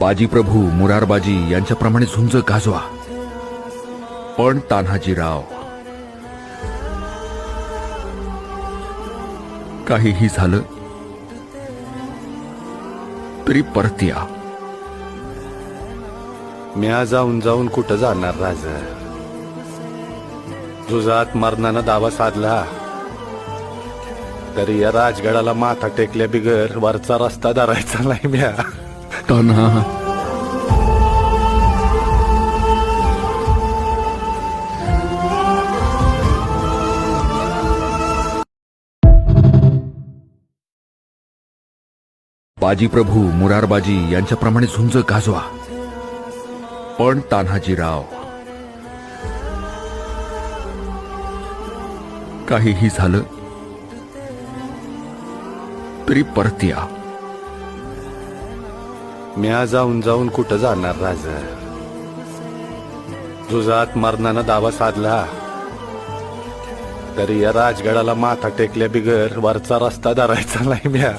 बाजीप्रभू मुरारबाजी यांच्याप्रमाणे झुंज गाजवा. पण तान्हाजीराव काहीही झालं तरी परत या. म्या जाऊन जाऊन कुठं जाणार राज? जुजात मरणानं दावा साधला. तरी या राजगडाला माथा टेकल्या बिगर वरचा रस्ता धरायचा नाही म्या. तान्हा. बाजीप्रभू मुरारबाजी यांच्याप्रमाणे झुंज गाजवा. पण तान्हाजीराव काहीही झालं तरी परत या. म्या जाऊन जाऊन कुठं जाणार राज? जुजात मरणानं दावा साधला. तरी या राजगडाला माथा टेकल्या बिगर वरचा रस्ता धरायचा नाही म्या.